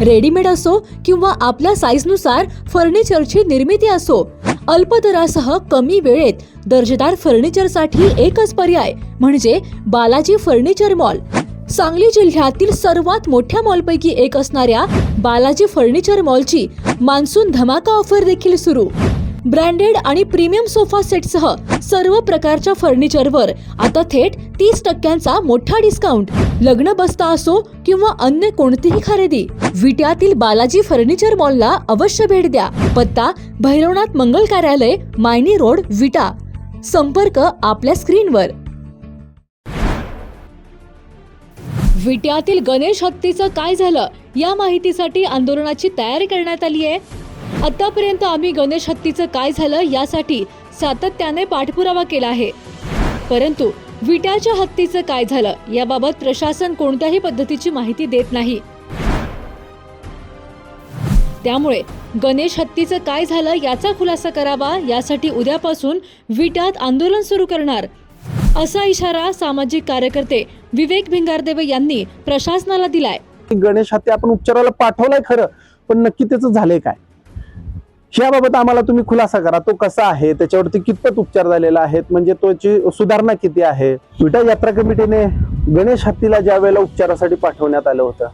Readymade असो किंवा आपल्या साईजनुसार फर्निचरची निर्मिती असो अल्प दरासह कमी वेळेत दर्जेदार फर्निचरसाठी एकच पर्याय म्हणजे बालाजी फर्निचर मॉल. सांगली जिल्ह्यातील सर्वात मोठ्या मॉलपैकी एक असणाऱ्या बालाजी फर्निचर मॉलची मान्सून धमाका ऑफर देखील सुरू. ब्रँडेड आणि प्रीमियम सोफा सेटसह सर्व प्रकारच्या फर्निचरवर आता थेट तीस टक्क्यांचा मोठा डिस्काउंट लग्न बसता असो किंवा अन्य कोणतीही खरेदी विट्यातील बालाजी फर्निचर मॉलला अवश्य भेट द्या. पत्ता भैरवनाथ मंगल कार्यालय मायनी रोड विटा. संपर्क आपल्या स्क्रीनवर. विट्यातील गणेश हत्तीचं काय झालं? या माहितीसाठी आंदोलनाची तयारी करण्यात आली आहे आतापर्यंत आम्ही गणेश हत्तीचं काय झालं यासाठी सातत्याने पाठपुरावा केला आहे. परंतु विट्याच्या हत्तीचं काय झालं याबाबत प्रशासन कोणत्याही पद्धतीची माहिती देत नाही. त्यामुळे गणेश हत्तीचं काय झालं याचा खुलासा करावा यासाठी उद्यापासून विट्यात आंदोलन सुरू करणार असा इशारा सामाजिक कार्यकर्ते विवेक भिंगारदेवे यांनी प्रशासनाला दिलाय. गणेश हत्ती आपण उपचाराला पाठवलाय खरं पण नक्की त्याचं झालंय काय? याबाबत आम्हाला तुम्ही खुलासा करा. तो कसा आहे? त्याच्यावरती कितपत उपचार झालेला आहेत? म्हणजे त्याची सुधारणा किती आहे? विटा यात्रा कमिटीने गणेश हत्तीला ज्या वेळेला उपचारासाठी पाठवण्यात आलं होतं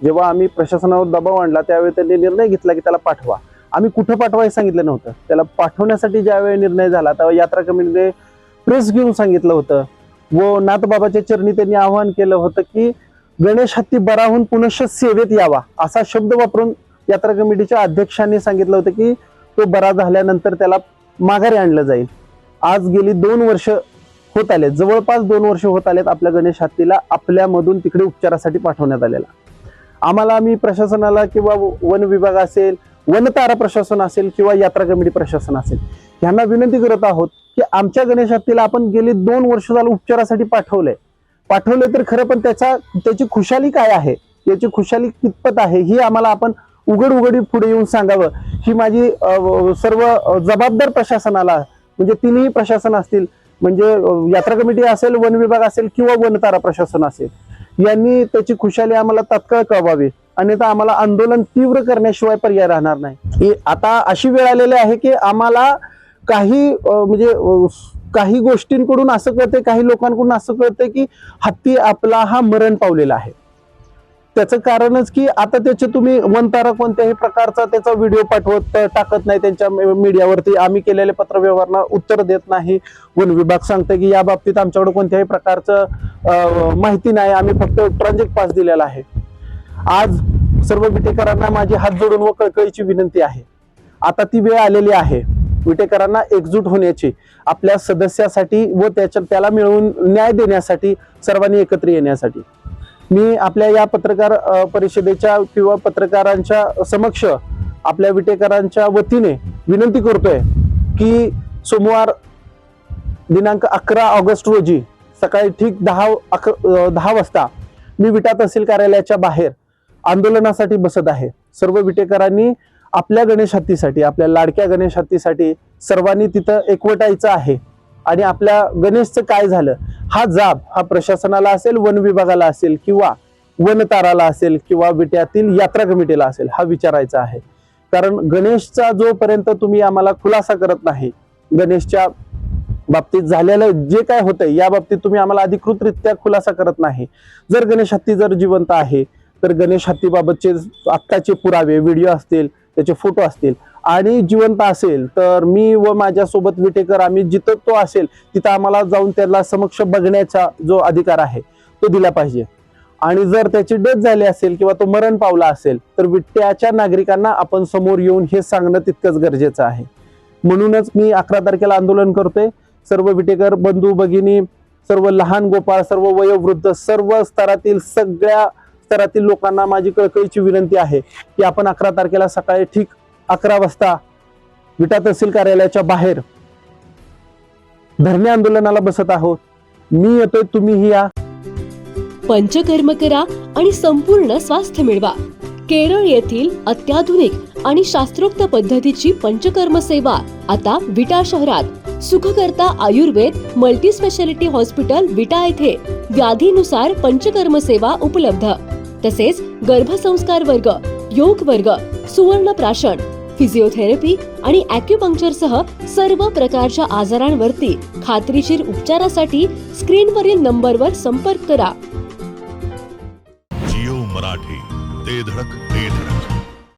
जेव्हा आम्ही प्रशासनावर दबाव आणला त्यावेळी त्यांनी निर्णय घेतला की त्याला पाठवा. आम्ही कुठं पाठवायला सांगितलं नव्हतं. त्याला पाठवण्यासाठी ज्यावेळी निर्णय झाला तेव्हा यात्रा कमिटीने प्रेस घेऊन सांगितलं होतं व नाथबाबाच्या चरणी त्यांनी आवाहन केलं होतं की गणेश हत्ती बराहून पुनश्च सेवेत यावा असा शब्द वापरून यात्रा कमिटीच्या अध्यक्षांनी सांगितलं होतं की तो बरा झाल्यानंतर त्याला माघारी आणलं जाईल. आज गेली दोन वर्ष होत आले जवळपास दोन वर्ष होत आलेत आपल्या गणेश हत्तीला आपल्यामधून तिकडे उपचारासाठी पाठवण्यात आलेला. आम्हाला आम्ही प्रशासनाला किंवा वन विभाग असेल वनतारा प्रशासन असेल किंवा यात्रा कमिटी प्रशासन असेल यांना विनंती करत आहोत की आमच्या गणेश हत्तीला आपण गेली दोन वर्ष झालं उपचारासाठी पाठवलंय. पाठवले तर खरं पण त्याचा त्याची खुशाली काय आहे? याची खुशाली कितपत आहे? ही आम्हाला आपण उघड उघडी पुढे येऊन सांगावं. ही माझी सर्व जबाबदार प्रशासनाला म्हणजे तिन्ही प्रशासन असतील म्हणजे यात्रा कमिटी असेल वन विभाग असेल किंवा वनतारा प्रशासन असेल यांनी त्याची खुशाली आम्हाला तात्काळ कळवावी. अन्यथा आम्हाला आंदोलन तीव्र करण्याशिवाय पर्याय राहणार नाही. आता अशी वेळ आलेली आहे की आम्हाला काही म्हणजे काही गोष्टींकडून असं कळतंय काही लोकांकडून असं कळतंय की हत्ती आपला हा मरण पावलेला आहे. त्याचं कारणच की आता त्याचे तुम्ही वनतारा कोणत्याही प्रकारचा त्याचा व्हिडिओ पाठवत टाकत नाही त्यांच्या मीडियावरती आम्ही केलेले पत्रव्यवहारांना उत्तर देत नाही. वन विभाग सांगते की या बाबतीत आमच्याकडे कोणत्याही प्रकारचं माहिती नाही. आम्ही फक्त ट्रान्झेक्ट पास दिलेला आहे. आज सर्व विटेकरांना माझी हात जोडून व कळकळीची विनंती आहे. आता ती वेळ आलेली आहे. विटेकरांना एकजूट होण्याची आपल्या सदस्यासाठी व त्याच्या त्याला मिळवून न्याय देण्यासाठी सर्वांनी एकत्र येण्यासाठी. मी आपल्या या पत्रकार परिषदेच्या किंवा पत्रकारांच्या समक्ष आपल्या विटेकरांच्या वतीने विनंती करतोय की सोमवार दिनांक अकरा ऑगस्ट रोजी सकाळी ठीक दहा अक दहा वाजता मी विटा तहसील कार्यालयाच्या बाहेर आंदोलनासाठी बसत आहे. सर्व विटेकरांनी आपल्या गणेश हत्तीसाठी आपल्या लाडक्या गणेश हत्तीसाठी सर्वांनी तिथं एकवटायचं आहे. आणि आपल्या गणेशचं काय झालं? हा जाब हा प्रशासनाला असेल वन विभागाला असेल किंवा वनताराला असेल किंवा विट्यातील यात्रा कमिटीला असेल हा विचारायचा आहे. कारण गणेशचा जोपर्यंत तुम्ही आम्हाला खुलासा करत नाही गणेशच्या बाबतीत झालेलं जे काय होतंय या बाबतीत तुम्ही आम्हाला अधिकृतरित्या खुलासा करत नाही. जर गणेश हत्ती जर जिवंत आहे तर गणेश हत्तीबाबतचे आत्ताचे पुरावे व्हिडिओ असतील त्याचे फोटो असतील आणि जिवंत असेल तर मी व माझ्यासोबत विटेकर आम्ही जिथं तो असेल तिथं आम्हाला जाऊन त्याला समक्ष बघण्याचा जो अधिकार आहे तो दिला पाहिजे. आणि जर त्याची डेथ झाली असेल किंवा तो मरण पावला असेल तर विट्ट्याच्या नागरिकांना आपण समोर येऊन हे सांगणं तितकंच गरजेचं आहे. म्हणूनच मी अकरा तारखेला आंदोलन करतोय. सर्व विटेकर बंधू भगिनी सर्व लहान गोपाळ सर्व वयोवृद्ध सर्व स्तरातील सगळ्या स्तरातील लोकांना माझी कळकळीची विनंती आहे की आपण अकरा तारखेला सकाळी ठीक अकरा वाजता विटा तहसील कार्यालयाच्या बाहेर धरणे आंदोलनाला बसत आहोत. मी येतोय तुम्हीही या. पंचकर्म करा आणि संपूर्ण स्वास्थ्य मिळवा. केरळ येथील अत्याधुनिक आणि शास्त्रोक्त पद्धतीची पंचकर्म सेवा आता विटा शहरात. Sukhkarta Ayurved multi speciality hospital Vita येथे. व्याधीनुसार पंचकर्म सेवा उपलब्ध. तसेच गर्भसंस्कार वर्ग योग वर्ग सुवर्ण प्राशन फिजिओथेरपी आणि अॅक्युपंक्चरसह सर्व प्रकारच्या आजारांवरती खात्रीशीर उपचारासाठी स्क्रीनवरील नंबरवर संपर्क करा. जिओ मराठी ते धडक.